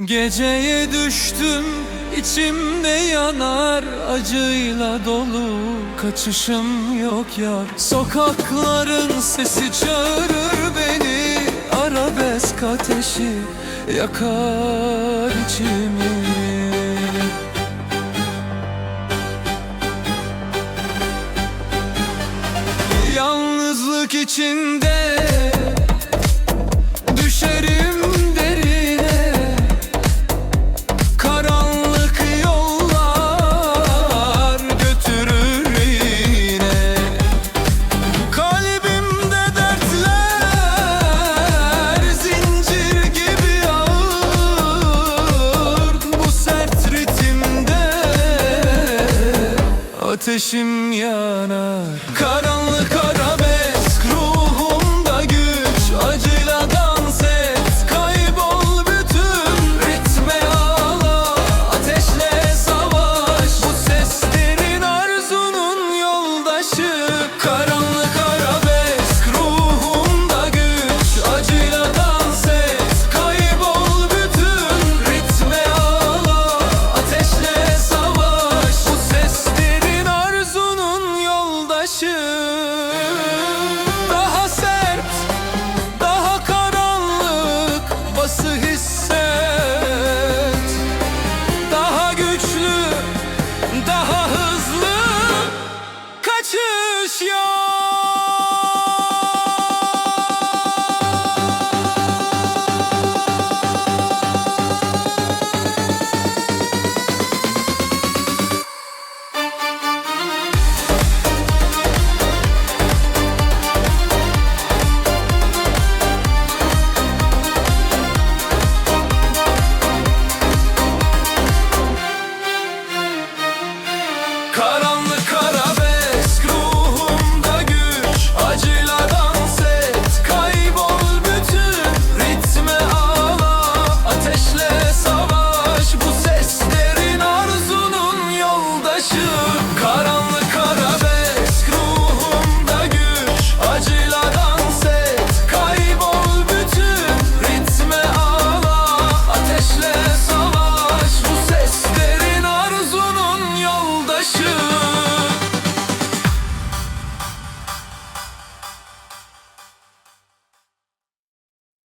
Geceye düştüm içimde yanar acıyla dolu. Kaçışım yok ya Sokakların sesi çağırır beni. Arabesk ateşi yakar içimi. Yalnızlık içinde ateşim yanar. Karanlık arabesk başım Daha sert, daha karanlık bası hisset. Daha güçlü, daha hızlı kaçış yok